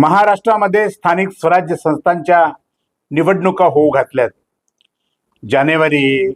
महाराष्ट्रामध्ये स्थानिक स्वराज्य संस्थांच्या निवडणुका होऊ घातल्यात. जानेवारी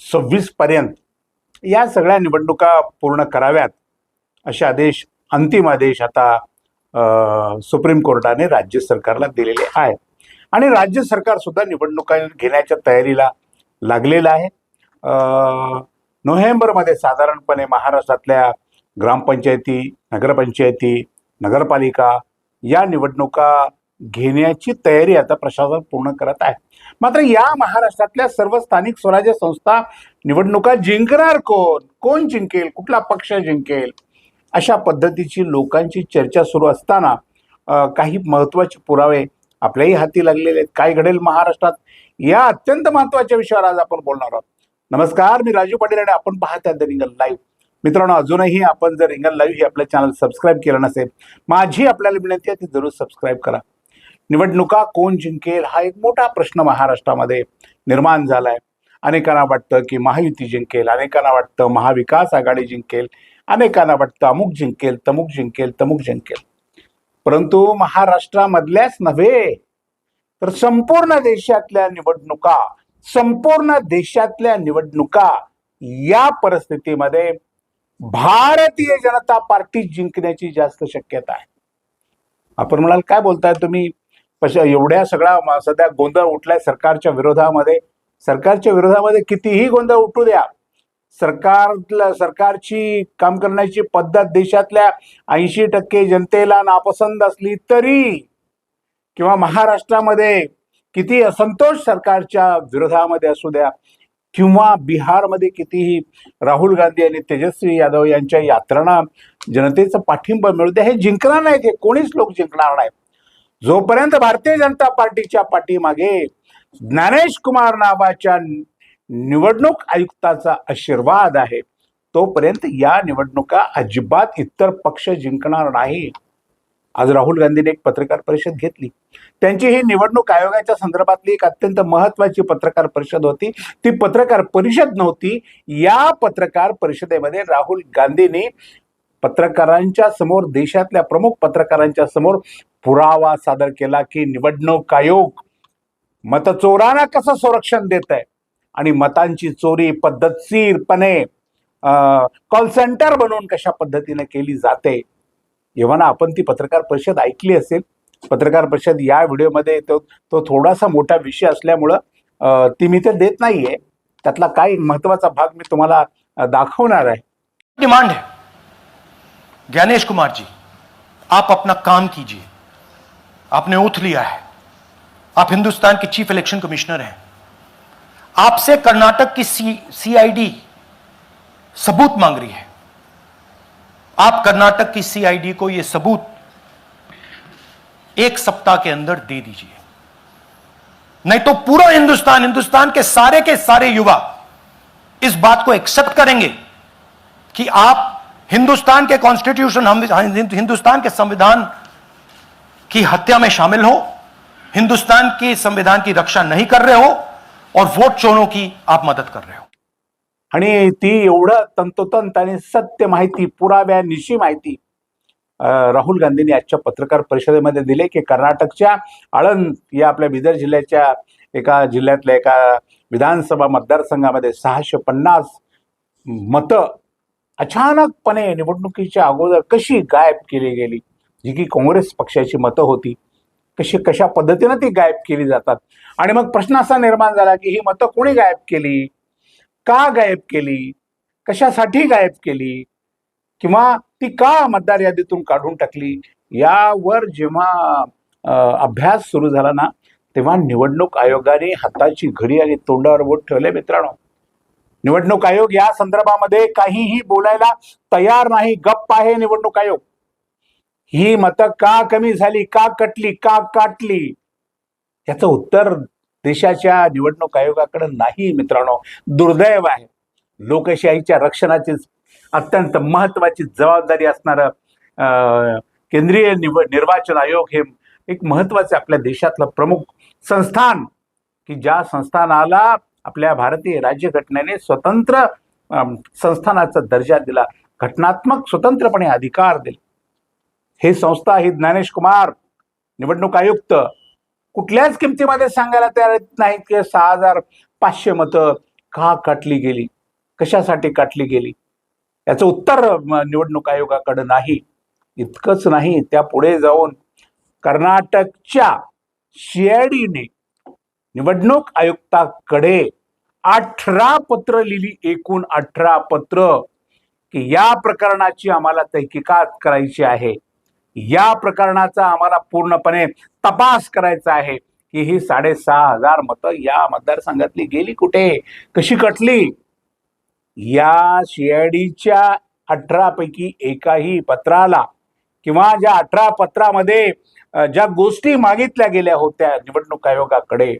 सव्वीस पर्यंत या सगळ्या निवडणुका पूर्ण कराव्यात असे आदेश अंतिम आदेश आता सुप्रीम कोर्टाने राज्य सरकारला दिलेले आहे आणि राज्य सरकार सुद्धा निवडणुका घेण्याच्या तयारीला लागलेलं आहे. नोव्हेंबरमध्ये साधारणपणे महाराष्ट्रातल्या ग्रामपंचायती नगरपंचायती नगरपालिका या निवडणुका घेण्याची तयारी आता प्रशासन पूर्ण करत आहे. मात्र या महाराष्ट्रातल्या सर्व स्थानिक स्वराज्य संस्था निवडणुका जिंकणार कोण? कोण जिंकेल? कुठला पक्ष जिंकेल? अशा पद्धतीची लोकांची चर्चा सुरू असताना काही महत्त्वाचे पुरावे आपल्याही हाती लागलेले आहेत. काय घडेल महाराष्ट्रात? या अत्यंत महत्त्वाच्या विषयावर आज आपण बोलणार आहोत. नमस्कार मी राजू पाटील आणि आपण पाहत आहात द रिंगल लाईव्ह. मित्रांनो अजूनही आपण जर रिंगल लाईव्ह हे आपलं चॅनल सबस्क्राईब केलं नसेल माझी आपल्याला विनंती आहे ती जरूर सबस्क्राईब करा. निवडणुका कोण जिंकेल हा एक मोठा प्रश्न महाराष्ट्रामध्ये निर्माण झाला आहे अनेकांना वाटतं की महायुती जिंकेल अनेकांना वाटतं महाविकास आघाडी जिंकेल अनेकांना वाटतं अमुक जिंकेल तमुक जिंकेल तमुक जिंकेल. परंतु महाराष्ट्रामधल्याच नव्हे तर संपूर्ण देशातल्या निवडणुका संपूर्ण देशातल्या निवडणुका या परिस्थितीमध्ये भारतीय जनता पार्टी जिंकण्याची जास्त शक्यता आहे. आपण म्हणाल काय बोलताय तुम्ही? एवढ्या सगळ्या सध्या गोंधळ उठलाय सरकारच्या विरोधामध्ये. सरकारच्या विरोधामध्ये कितीही गोंधळ उठू द्या. सरकारला सरकारची काम करण्याची पद्धत देशातल्या ऐंशी टक्के जनतेला नापसंत असली तरी किंवा महाराष्ट्रामध्ये किती असंतोष सरकारच्या विरोधामध्ये असू द्या किंवा बिहारमध्ये कितीही राहुल गांधी आणि तेजस्वी यादव यांच्या यात्रांना जनतेचा पाठिंबा मिळू द्या हे जिंकणार नाहीत हे कोणीच लोक जिंकणार नाहीत. जोपर्यंत भारतीय जनता पार्टीच्या पाठीमागे ज्ञानेश कुमार नावाच्या निवडणूक आयुक्ताचा आशीर्वाद आहे तोपर्यंत या निवडणुका अजिबात इतर पक्ष जिंकणार नाही. आज राहुल गांधीने एक पत्रकार परिषद घेतली. त्यांची ही निवडणूक आयोगाच्या संदर्भातली एक अत्यंत महत्वाची पत्रकार परिषद होती. ती पत्रकार परिषद नव्हती. या पत्रकार परिषदेमध्ये राहुल गांधींनी पत्रकारांच्या समोर देशातल्या प्रमुख पत्रकारांच्या समोर पुरावा सादर केला की निवडणूक आयोग मतचोरांना कसं संरक्षण देत आहे आणि मतांची चोरी पद्धतशीरपणे कॉल सेंटर बनवून कशा पद्धतीने केली जाते? जेव्हा आपण ती पत्रकार परिषद ऐकली असेल. पत्रकार परिषद या व्हिडिओमध्ये तो तो थोडासा मोठा विषय असल्यामुळं ती मी ते देत नाहीये. त्यातला काय महत्त्वाचा भाग मी तुम्हाला दाखवणार आहे. डिमांड है. ज्ञानेश कुमार जी आप अपना काम कीजिए. आपने उठ लिया है. आप हिंदुस्तान के चीफ इलेक्शन कमिश्नर हैं. आपसे कर्नाटक की सी सीआईडी सबूत मांग रही है. आप कर्नाटक की सीआईडी को यह सबूत एक सप्ताह के अंदर दे दीजिए। नहीं तो पूरा हिंदुस्तान हिंदुस्तान के सारे के सारे युवा इस बात को एक्सेप्ट करेंगे कि आप हिंदुस्तान के कॉन्स्टिट्यूशन हिंदुस्तान के संविधान की हत्या में शामिल हो, हिंदुस्तान के संविधान की रक्षा नहीं कर रहे हो और वोट चोरों की आप मदद कर रहे हो। आणि ती एवढं तंतोतंत आणि सत्य माहिती पुराव्यानिशी माहिती राहुल गांधींनी आजच्या पत्रकार परिषदेमध्ये दिले की कर्नाटकच्या आळंद या आपल्या बिदर जिल्ह्याच्या एका जिल्ह्यातल्या एका विधानसभा मतदारसंघामध्ये सहाशे पन्नास मतं अचानकपणे निवडणुकीच्या अगोदर कशी गायब केली गेली? जी की काँग्रेस पक्षाची मतं होती. कशी कशा पद्धतीनं ती गायब केली जातात? आणि मग प्रश्न असा निर्माण झाला की ही मतं कोणी गायब केली? का गायब केली? कशासाठी गायब केली? किंवा ती का मतदार यादीतून काढून टाकली? यावर जेव्हा अभ्यास सुरू झाला ना तेव्हा निवडणूक आयोगाने हाताची घडी आणि तोंडावर बोट ठेवले मित्रांनो. निवडणूक आयोग या संदर्भामध्ये काहीही बोलायला तयार नाही. गप्प आहे निवडणूक आयोग. ही मतं का कमी झाली? का कटली? का काटली? याचं उत्तर देशाच्या निवडणूक आयोगाकडे नाही मित्रांनो. दुर्दैव आहे. लोकशाहीच्या रक्षणाची अत्यंत महत्वाची जबाबदारी असणारं केंद्रीय निव निर्वाचन आयोग हे एक महत्वाचं आपल्या देशातलं प्रमुख संस्थान. की ज्या संस्थानाला आपल्या भारतीय राज्यघटनेने स्वतंत्र संस्थानाचा दर्जा दिला घटनात्मक स्वतंत्रपणे अधिकार दिले. हे संस्था ही ज्ञानेश कुमार निवडणूक आयुक्त. कुठल्याच किमतीमध्ये सांगायला तयार नाहीत की सहा हजार पाचशे मतं का काटली गेली? कशासाठी काटली गेली? याचं उत्तर निवडणूक आयोगाकडे नाही. इतकंच नाही त्या पुढे जाऊन कर्नाटकच्या सीआयडीने निवडणूक आयुक्ताकडे अठरा पत्र लिहिली एकूण अठरा पत्र की या प्रकरणाची आम्हाला तहकीकात करायची आहे. या प्रकरणाचा आम्हाला पूर्णपणे तपास करायचा आहे की ही साडेसहा हजार मतं या मतदारसंघातली गेली कुठे? कशी कटली? या सीआयडीच्या अठरा पैकी एकाही पत्राला किंवा ज्या अठरा पत्रामध्ये ज्या गोष्टी मागितल्या गेल्या होत्या निवडणूक आयोगाकडे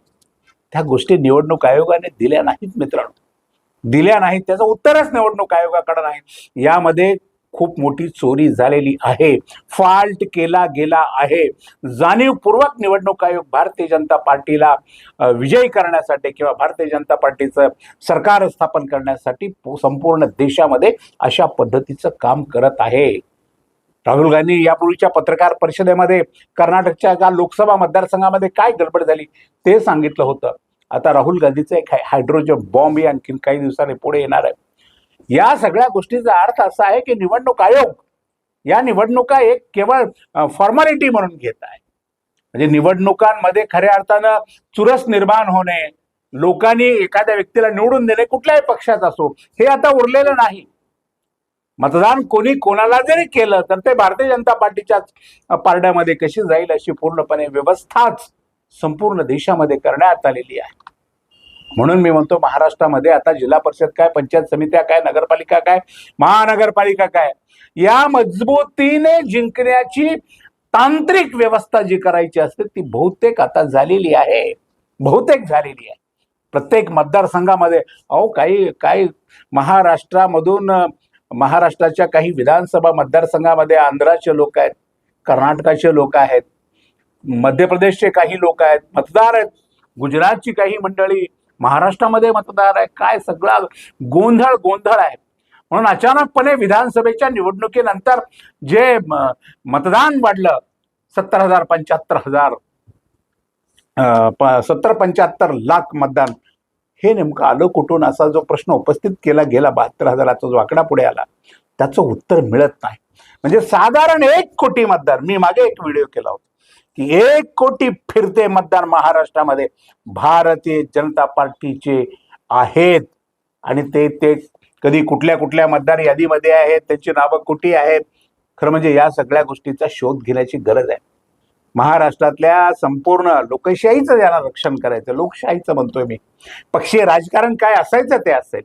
त्या गोष्टी निवडणूक आयोगाने दिल्या नाहीत मित्रांनो. दिल्या नाहीत त्याचं उत्तरच निवडणूक आयोगाकडे नाही. यामध्ये खूप मोठी चोरी झालेली आहे. फॉल्ट केला गेला आहे. जाणीवपूर्वक निवडणूक आयोग भारतीय जनता पार्टीला विजयी करण्यासाठी किंवा भारतीय जनता पार्टीचं सरकार स्थापन करण्यासाठी संपूर्ण देशामध्ये अशा पद्धतीचं काम करत आहे. राहुल गांधी यापूर्वीच्या पत्रकार परिषदेमध्ये कर्नाटकच्या एका लोकसभा मतदारसंघामध्ये काय गडबड झाली ते सांगितलं होतं. आता राहुल गांधीचं एक हायड्रोजन बॉम्ब ही आणखीन काही दिवसांनी पुढे येणार आहे. या सगळ्या गोष्टीचा अर्थ असा आहे की निवडणूक आयोग या निवडणुका एक केवळ फॉर्मॅलिटी म्हणून घेत आहे. म्हणजे निवडणुकांमध्ये खऱ्या अर्थानं चुरस निर्माण होणे लोकांनी एखाद्या व्यक्तीला निवडून देणे कुठल्याही पक्षात असो हे आता उरलेलं नाही. मतदान कोणी कोणाला जरी केलं तर ते भारतीय जनता पार्टीच्याच पारड्यामध्ये कशी जाईल अशी पूर्णपणे व्यवस्थाच संपूर्ण देशामध्ये करण्यात आलेली आहे. म्हणून मी म्हणतो महाराष्ट्रामध्ये आता जिल्हा परिषद काय पंचायत समित्या काय नगरपालिका काय महानगरपालिका काय या मजबूतीने जिंकण्याची तांत्रिक व्यवस्था जी करायची असते ती बहुतेक आता झालेली आहे. बहुतेक झालेली आहे. प्रत्येक मतदारसंघामध्ये अहो काही काही महाराष्ट्रामधून महाराष्ट्राच्या काही विधानसभा मतदारसंघामध्ये आंध्राचे लोक आहेत कर्नाटकाचे लोक आहेत मध्य प्रदेशचे काही लोक आहेत मतदार आहेत गुजरातची काही मंडळी महाराष्ट्रामध्ये मतदार आहे काय सगळा गोंधळ गोंधळ आहे. म्हणून अचानकपणे विधानसभेच्या निवडणुकीनंतर जे मतदान वाढलं सत्तर हजार पंच्याहत्तर हजार सत्तर पंच्याहत्तर लाख मतदान हे नेमकं आलं कुठून? असा जो प्रश्न उपस्थित केला गेला बहात्तर हजाराचा जो आकडा पुढे आला त्याचं उत्तर मिळत नाही. म्हणजे साधारण एक कोटी मतदार मी मागे एक व्हिडिओ केला होता. की एक कोटी फिरते मतदार महाराष्ट्रामध्ये. भारतीय जनता पार्टीचे आहेत. आणि ते ते कधी कुठल्या कुठल्या मतदार यादीमध्ये आहेत त्यांची नावं कुठे आहेत खरं म्हणजे या सगळ्या गोष्टीचा शोध घेण्याची गरज आहे. महाराष्ट्रातल्या संपूर्ण लोकशाहीचं ज्याला रक्षण करायचं लोकशाहीचं म्हणतोय मी. पक्षीय राजकारण काय असायचं ते असेल.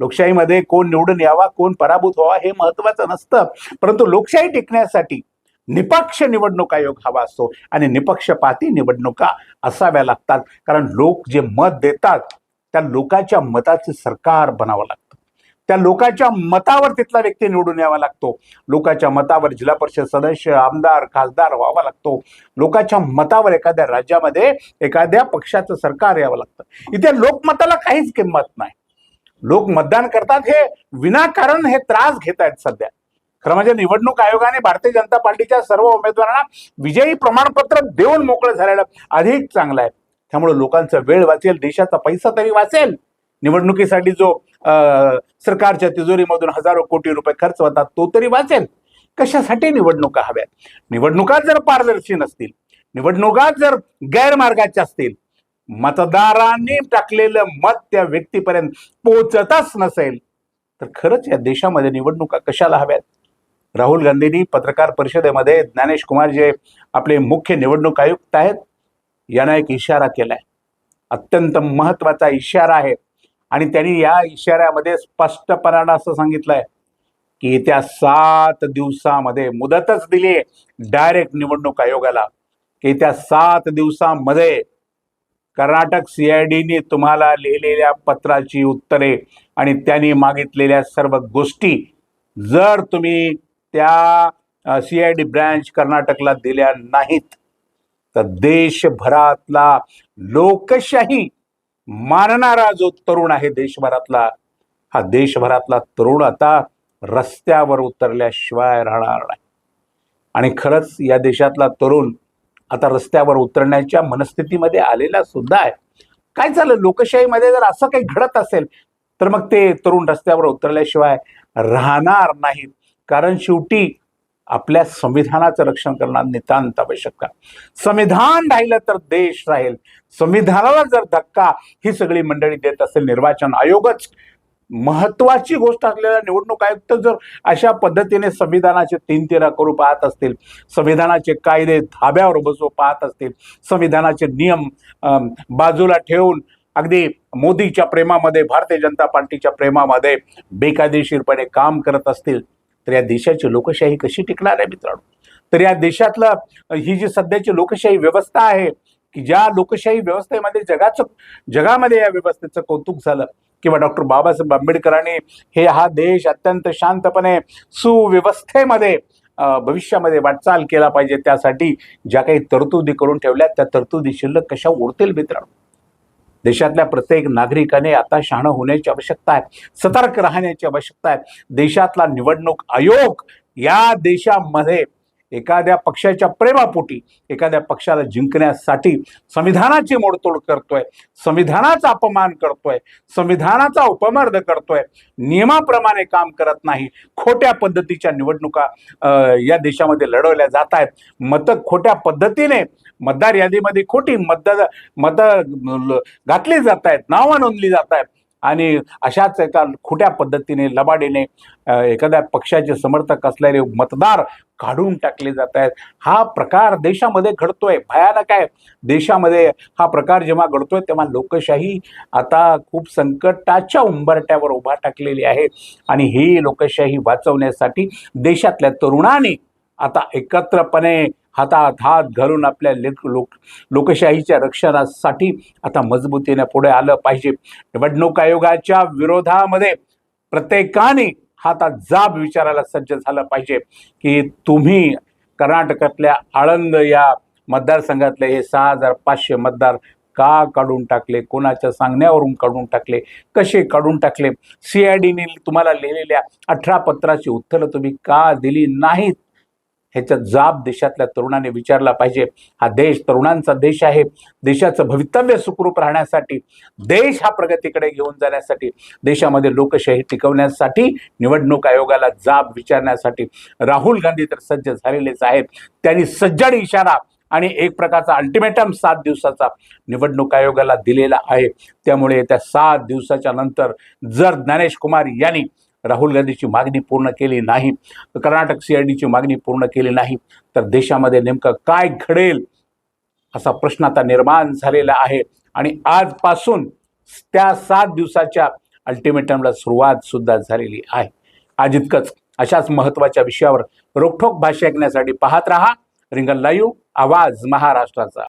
लोकशाहीमध्ये कोण निवडून यावा कोण पराभूत व्हावा हे महत्वाचं नसतं. परंतु लोकशाही टिकण्यासाठी निपक्ष निवडणूक आयोग हवा असतो आणि निपक्षपाती निवडणुका असाव्या लागतात. कारण लोक जे मत देतात त्या लोकांच्या मताचे सरकार बनावं लागतं. त्या लोकांच्या मतावर तिथला व्यक्ती निवडून यावा लागतो. लोकांच्या मतावर जिल्हा परिषद सदस्य आमदार खासदार व्हावा लागतो. लोकांच्या मतावर एखाद्या राज्यामध्ये एखाद्या पक्षाचं सरकार यावं लागतं. इथे लोकमताला काहीच किंमत नाही. लोक मतदान करतात हे विनाकारण हे त्रास घेत आहेत सध्या. खरं म्हणजे निवडणूक आयोगाने भारतीय जनता पार्टीच्या सर्व उमेदवारांना विजयी प्रमाणपत्र देऊन मोकळं झालेलं अधिक चांगलं आहे. त्यामुळे लोकांचा वेळ वाचेल देशाचा पैसा तरी वाचेल. निवडणुकीसाठी जो सरकारच्या तिजोरीमधून हजारो कोटी रुपये खर्च होतात तो तरी वाचेल. कशासाठी निवडणुका हव्यात? निवडणुका जर पारदर्शी नसतील निवडणुका जर गैरमार्गाच्या असतील मतदारांनी टाकलेलं मत त्या व्यक्तीपर्यंत पोहोचतच नसेल तर खरंच या देशामध्ये निवडणुका कशाला हव्यात? राहुल गांधींनी पत्रकार परिषदेमध्ये ज्ञानेश कुमार जे आपले मुख्य निवडणूक आयुक्त आहेत यांना एक इशारा केलाय. अत्यंत महत्त्वाचा इशारा आहे. आणि त्यांनी या इशाऱ्यामध्ये स्पष्टपणानं असं सांगितलंय की येत्या सात दिवसामध्ये मुदतच दिली डायरेक्ट निवडणूक आयोगाला. की येत्या सात दिवसामध्ये कर्नाटक सीआयडीने तुम्हाला लिहिलेल्या पत्राची उत्तरे आणि त्यांनी मागितलेल्या सर्व गोष्टी जर तुम्ही त्या सी आय डी ब्रँच कर्नाटकला दिल्या नाहीत. तर देशभरातला लोकशाही मानणारा जो तरुण आहे देशभरातला हा देशभरातला तरुण आता रस्त्यावर उतरल्याशिवाय राहणार नाही. आणि खरंच या देशातला तरुण आता रस्त्यावर उतरण्याच्या मनस्थितीमध्ये आलेला सुद्धा आहे. काय झालं? लोकशाहीमध्ये जर असं काही घडत असेल तर मग ते तरुण रस्त्यावर उतरल्याशिवाय राहणार नाहीत. कारण शेवटी आपल्या संविधानाचं रक्षण करणं नितांत आवश्यक आहे. संविधान राहिलं तर देश राहील. संविधानाला जर धक्का ही सगळी मंडळी देत असेल निर्वाचन आयोगच. महत्वाची गोष्ट असलेला निवडणूक आयुक्त जर अशा पद्धतीने संविधानाचे तीन तेरा करू पाहत असतील संविधानाचे कायदे धाब्यावर बसवू पाहत असतील संविधानाचे नियम बाजूला ठेवून अगदी मोदीच्या प्रेमामध्ये भारतीय जनता पार्टीच्या प्रेमामध्ये बेकायदेशीरपणे काम करत असतील तर या देशाची लोकशाही कशी टिकणार आहे मित्रांनो? तर या देशातलं ही जी सध्याची लोकशाही व्यवस्था आहे की ज्या लोकशाही व्यवस्थेमध्ये जगाचं जगामध्ये या व्यवस्थेचं कौतुक झालं किंवा डॉक्टर बाबासाहेब आंबेडकरांनी हे हा देश अत्यंत शांतपणे सुव्यवस्थेमध्ये भविष्यामध्ये वाटचाल केला पाहिजे त्यासाठी ज्या काही तरतुदी करून ठेवल्या त्या तरतुदी शिल्लक कशा उरतील मित्रांनो? देशातल्या प्रत्येक नागरिकाने आता शहाणं होण्याची आवश्यकता आहे. सतर्क राहण्याची आवश्यकता आहे. देशातला निवडणूक आयोग या देशामध्ये एखाद्या पक्षाच्या प्रेमापोटी एखाद्या पक्षाला जिंकण्यासाठी संविधानाची मोडतोड करतोय संविधानाचा अपमान करतोय संविधानाचा उपमर्द करतोय नियमाप्रमाणे काम करत नाही खोट्या पद्धतीच्या निवडणुका या देशामध्ये लढवल्या जात आहेत. मतं खोट्या पद्धतीने मतदार यादीमध्ये खोटी मतदार मतदार ल- घातली जात आहेत नावं नोंदली जात आहेत आणि अशाच एका खोट्या पद्धतीने लबाडीने एखाद्या पक्षाचे समर्थक असलेले मतदार काढून टाकले जात आहेत हा प्रकार देशामध्ये घडतोय भयानक आहे. देशामध्ये हा प्रकार जेव्हा घडतोय तेव्हा लोकशाही आता खूप संकटाच्या उंबरट्यावर उभा टाकलेली आहे. आणि ही लोकशाही वाचवण्यासाठी देशातल्या तरुणांनी आता एकत्रपणे हातात हात घालून आपल्या लेक लोक लोकशाहीच्या रक्षणासाठी आता मजबूतीने पुढे आलं पाहिजे. निवडणूक आयोगाच्या विरोधामध्ये प्रत्येकाने हातात जाब विचारायला सज्ज झालं पाहिजे की तुम्ही कर्नाटकातल्या आळंद या मतदारसंघातले हे सहा हजार पाचशे मतदार का काढून टाकले? कोणाच्या सांगण्यावरून काढून टाकले? कसे काढून टाकले? सी आय डीने तुम्हाला लिहिलेल्या अठरा पत्राची उत्तरं तुम्ही का दिली नाहीत? ह्याचा जाब देशातल्या तरुणाने विचारला पाहिजे. हा देश तरुणांचा देश आहे. देशाचं भवितव्य सुखरूप राहण्यासाठी देश हा प्रगतीकडे घेऊन जाण्यासाठी देशामध्ये लोकशाही टिकवण्यासाठी निवडणूक आयोगाला जाब विचारण्यासाठी राहुल गांधी तर सज्ज झालेलेच आहेत. त्यांनी सज्जड इशारा आणि एक प्रकारचा अल्टिमेटम सात दिवसाचा निवडणूक आयोगाला दिलेला आहे. त्यामुळे त्या सात दिवसाच्या नंतर जर ज्ञानेश कुमार यांनी राहुल गांधीची मागणी पूर्ण केली नाही कर्नाटक सीआयडीची मागणी पूर्ण केली नाही तर देशामध्ये नेमकं काय घडेल असा प्रश्न आता निर्माण झालेला आहे. आणि आजपासून त्या सात दिवसाच्या अल्टिमेटमला सुरुवात सुद्धा झालेली आहे. आज इतकंच. अशाच महत्त्वाच्या विषयावर रोखोक भाष्य ऐकण्यासाठी पाहत रहा. रिंगण लाईव्ह आवाज महाराष्ट्राचा.